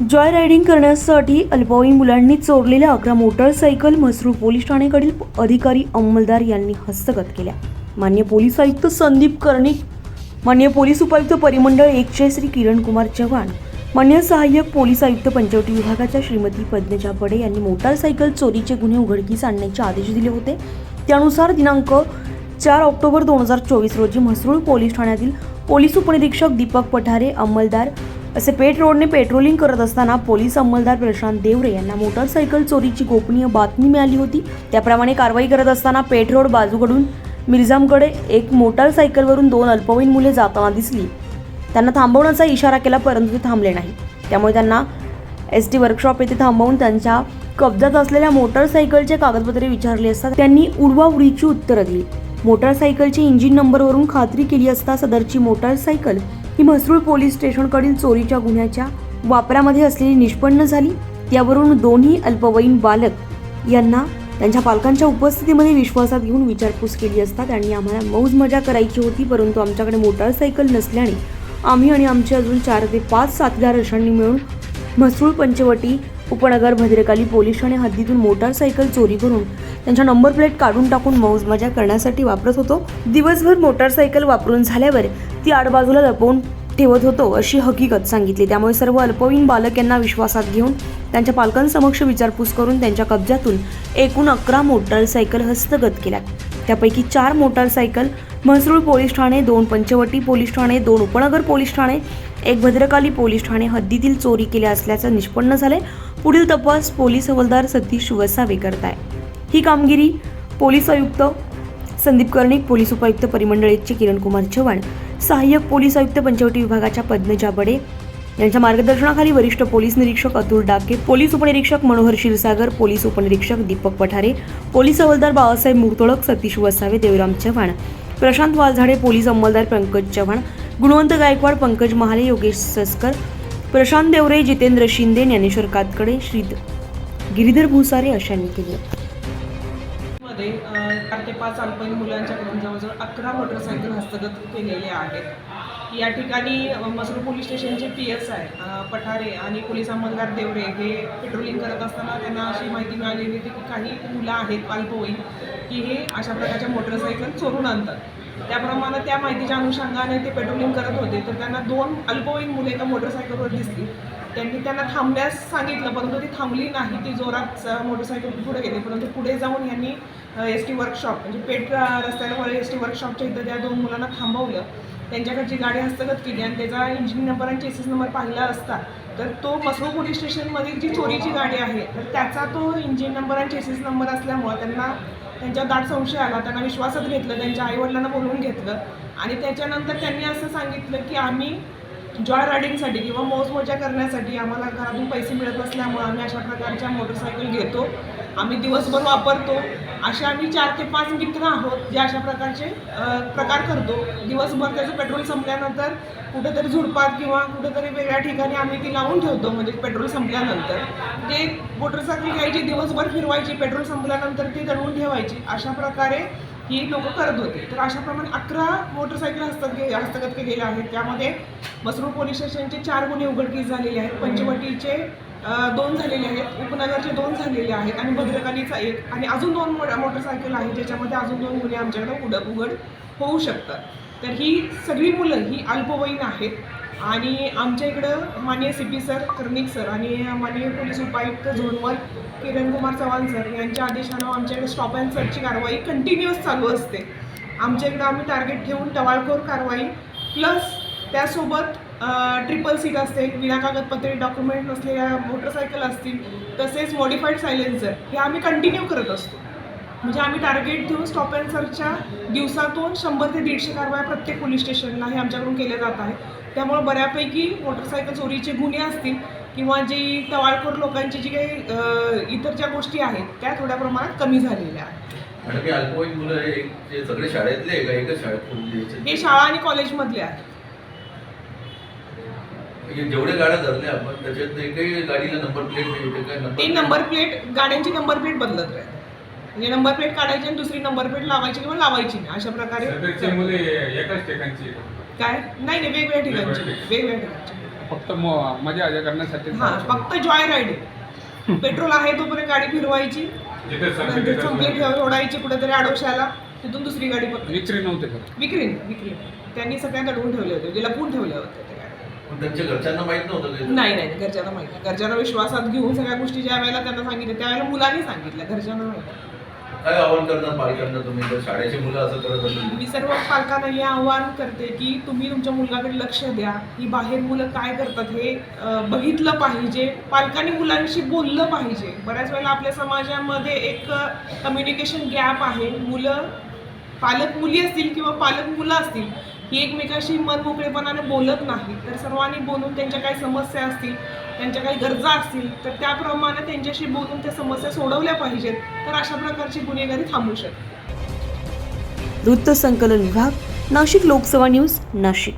Joy riding करण्यासाठी अल्पवयीन मुलांनी चोरलेल्या अकरा मोटरसायकल म्हसरूळ पोलीस ठाणेकडील अधिकारी अंमलदार यांनी हस्तगत केल्या. मान्य पोलीस आयुक्त संदीप कर्णिक मान्य पोलीस उपायुक्त परिमंडळ एकचे श्री किरण कुमार चव्हाण मान्य सहाय्यक पोलीस आयुक्त पंचवटी विभागाच्या श्रीमती पद्मजा बडे यांनी मोटारसायकल चोरीचे गुन्हे उघडकीस आणण्याचे आदेश दिले होते. त्यानुसार दिनांक चार ऑक्टोबर दोन हजार चोवीस रोजी म्हसरूळ पोलीस ठाण्यातील पोलीस उपनिरीक्षक दीपक पठारे अंमलदार असे पेट रोडने पेट्रोलिंग करत असताना पोलीस अंमलदार प्रशांत देवरे यांना मोटारसायकल चोरीची गोपनीय बातमी मिळाली होती. त्याप्रमाणे कारवाई करत असताना पेट रोड बाजूकडून मिर्झामकडे एक मोटारसायकलवरून दोन अल्पवयीन मुले जाताना दिसली. त्यांना थांबवण्याचा इशारा केला परंतु ते थांबले नाही. त्यामुळे त्यांना एस टी वर्कशॉप येथे थांबवून त्यांच्या कब्जात असलेल्या मोटारसायकलचे कागदपत्रे विचारले असता त्यांनी उडवाउडीची उत्तरं दिली. मोटारसायकलचे इंजिन नंबरवरून खात्री केली असता सदरची मोटारसायकल ही म्हसरूळ पोलीस स्टेशनकडील चोरीच्या गुन्ह्याच्या वापरामध्ये असलेली निष्पन्न झाली त्यावरून दोन्ही अल्पवयीन बालक यांना त्यांच्या पालकांच्या उपस्थितीमध्ये विश्वासात घेऊन विचारपूस केली असता त्यांनी आम्हाला मौज मजा करायची होती परंतु आमच्याकडे मोटारसायकल नसल्याने आम्ही आणि आमचे अजून चार ते पाच साथीदार अशांनी मिळून म्हसरूळ पंचवटी उपनगर भद्रकाली पोलीस ठाणे हद्दीतून मोटारसायकल चोरी करून त्यांच्या नंबर प्लेट काढून टाकून मौज मजा करण्यासाठी वापरत होतो. दिवसभर मोटारसायकल वापरून झाल्यावर ती आडबाजूला लपवून ठेवत होतो अशी हकीकत सांगितली. त्यामुळे सर्व अल्पवयीन बालक यांना विश्वासात घेऊन त्यांच्या पालकांसमक्ष विचारपूस करून त्यांच्या कब्जातून एकूण अकरा मोटारसायकल हस्तगत केल्या त्यापैकी चार मोटारसायकल म्हसरूळ पोलीस ठाणे दोन पंचवटी पोलीस ठाणे दोन उपनगर पोलीस ठाणे एक भद्रकाली पोलीस ठाणे हद्दीतील चोरी केल्या असल्याचं निष्पन्न झाले पुढील तपास पोलीस हवालदार सतीश वसावे करताय. ही कामगिरी पोलीस आयुक्त संदीप कर्णिक पोलीस उपायुक्त परिमंडळीचे किरण कुमार चव्हाण सहाय्यक पोलीस आयुक्त पंचवटी विभागाच्या पद्मजा बडे यांच्या मार्गदर्शनाखाली वरिष्ठ पोलीस निरीक्षक अतुल डाके पोलीस उपनिरीक्षक मनोहर क्षीरसागर पोलीस उपनिरीक्षक दीपक पठारे पोलीस हवालदार बाळासाहेब मुर्तोळक सतीश वसावे देवराम चव्हाण प्रशांत वालझाडे पोलीस अंमलदार पंकज चव्हाण गुणवंत गायकवाड पंकज महाले योगेश सस्कर प्रशांत देवरे जितेंद्र शिंदे ज्ञानेश्वर कातकडे श्री गिरीधर भुसारे अशांनी केले. चार ते पाच अल्पवयीन मुलांच्याकडून जवळजवळ अकरा मोटरसायकल हस्तगत केलेले आहेत. या ठिकाणी अ, मसरूळ पोलीस स्टेशनचे पी एस आय पठारे आणि पोलीस अंमलदार देवरे हे पेट्रोलिंग करत असताना त्यांना अशी माहिती मिळालेली होती की काही मुलं आहेत अल्पवयीन की हे अशा प्रकारच्या मोटरसायकल चोरून आणतात. त्याप्रमाणे त्या माहितीच्या अनुषंगाने ते पेट्रोलिंग करत होते. तर त्यांना दोन अल्पवयीन मुले एका मोटरसायकलवर दिसली. त्यांनी त्यांना थांबण्यास सांगितलं परंतु ती थांबली नाही. ती जोरात मोटरसायकल पुढे गेली. परंतु पुढे जाऊन यांनी एस टी वर्कशॉप म्हणजे पेट रस्त्यावर एस टी वर्कशॉपच्या इथं त्या दोन मुलांना थांबवलं. त्यांच्याकडची गाडी हस्तगत केली आणि त्याचा इंजिन नंबर आणि चेसिस नंबर पाहिला असता तर तो मसरूळ पोलीस स्टेशनमधील जी चोरीची गाडी आहे तर त्याचा तो इंजिन नंबर आणि चेसिस नंबर असल्यामुळं त्यांना त्यांच्या दाट संशय आला. त्यांना विश्वासात घेतलं त्यांच्या आईवडिलांना बोलवून घेतलं. आणि त्याच्यानंतर त्यांनी असं सांगितलं की आम्ही जॉय रायडिंगसाठी किंवा मोजमोजा करण्यासाठी आम्हाला घरातून पैसे मिळत नसल्यामुळे आम्ही अशा प्रकारच्या मोटरसायकल घेतो. आम्ही दिवसभर वापरतो. असे आम्ही चार ते पाच मित्र आहोत जे अशा प्रकारचे प्रकार करतो. दिवसभर त्याचं पेट्रोल संपल्यानंतर कुठेतरी झुडपात किंवा कुठेतरी वेगळ्या ठिकाणी आम्ही ती लावून ठेवतो म्हणजे पेट्रोल संपल्यानंतर. ते मोटरसायकल घ्यायची दिवसभर फिरवायची पेट्रोल संपल्यानंतर ती दडवून ठेवायची. अशा प्रकारे ही लोक करत होते. तर अशाप्रमाणे अकरा मोटरसायकल हस्तगत हस्तगत केलेल्या आहेत. त्यामध्ये मसरूळ पोलीस स्टेशनचे चार गुन्हे उघडकीस झालेले आहेत. पंचवटीचे दोन झालेले आहेत. उपनगरचे दोन झालेले आहेत आणि भद्रकालीचा एक आणि अजून दोन मो मोटरसायकल आहेत. ज्याच्यामध्ये अजून दोन गुन्हे आमच्याकडे उड उघड होऊ शकतात. तर ही सगळी मुलं ही अल्पवयीन आहेत. आणि आमच्या इकडं माननीय C P sir Karnik sir आणि माननीय पोलीस उपायुक्त झोनवर किरण कुमार चव्हाण सर यांच्या आदेशानं आमच्याकडे स्टॉप अँड सर्चची कारवाई कंटिन्युअस चालू असते. आमच्या इकडं आम्ही टार्गेट ठेवून टवाळखोर कारवाई प्लस त्यासोबत ट्रिपल सीट असते विना कागदपत्रे डॉक्युमेंट नसलेल्या मोटरसायकल असतील तसेच मॉडिफाईड सायलेन्सर हे आम्ही कंटिन्यू करत असतो. म्हणजे आम्ही टार्गेट घेऊन स्टॉप अँड सर्चच्या दिवसातून शंभर ते दीडशे कारवाया प्रत्येक पोलीस स्टेशनला हे आमच्याकडून केल्या जात आहे त्यामुळे बऱ्यापैकी मोटरसायकल चोरीचे गुन्हे असतील किंवा जी टवाळखोर लोकांची जी काही इतर ज्या गोष्टी आहेत त्या थोड्या प्रमाणात कमी झालेल्या आहेत. आणि काही अल्पवयीन मुलं हे सगळे शाळेतले आहे का? एकच शाळेत म्हणजे हे शाळा आणि कॉलेजमधले आहेत. जेवढे गाड्या धरल्या आपण त्याच्यात एकही गाडीला नंबर प्लेट नाही ते नंबर प्लेट गाड्यांची नंबर प्लेट बदलत राहते म्हणजे नंबर प्लेट काढायची आणि दुसरी नंबर प्लेट लावायची किंवा लावायची नाही अशा प्रकारे मुले एकाच ठिकाणची काय? नाही नाही वेगवेगळ्या ठिकाणचे. वेगवेगळ्या वेगवेगळ्या ठिकाणचे. फक्त म- मजा मजा करण्यासाठी हा फक्त जॉय राईड पेट्रोल आहे तोपर्यंत गाडी फिरवायची. नंतर संपले ठेव सोडायची कुठेतरी आडोशाला. तिथून दुसरी गाडी पकडायची विक्री नव्हते करत विक्री विक्री त्यांनी सगळ्यांना अडवून ठेवले होते म्हणजे लपून ठेवले होते त्या गाड्या. पण त्यांच्या घरच्यांना माहीत नव्हतं काही नाही नाही घरच्यांना माहिती. घरच्यांना विश्वासात घेऊन सगळ्या गोष्टी ज्या वेळेला त्यांना सांगितल्या त्यावेळेला मुलांनी सांगितल्या. घरच्यांना माहिती. काय आव्हान करणार पालकांना तुम्ही? जर शाळेची मुलं असं करत असेल मी सर्व पालकांना हे आवाहन करते की तुम्ही तुमच्या मुलाकडे लक्ष द्या. की बाहेर मुलं काय करतात हे अं, बघितलं पाहिजे. पालकांनी मुलांशी बोललं पाहिजे. बऱ्याच वेळेला आपल्या समाजामध्ये एक कम्युनिकेशन गॅप आहे. मुलं पालक मुली असतील किंवा पालक मुलं असतील ही एकमेकाशी मन मोकळेपणाने बोलत नाही तर सर्वांनी बोलून त्यांच्या काही समस्या असतील त्यांच्या काही गरजा असतील तर त्याप्रमाणे त्यांच्याशी बोलून त्या समस्या सोडवल्या पाहिजेत. तर अशा प्रकारची गुन्हेगारी थांबू शकते. वृत्त संकलन विभाग नाशिक लोकसभा न्यूज नाशिक.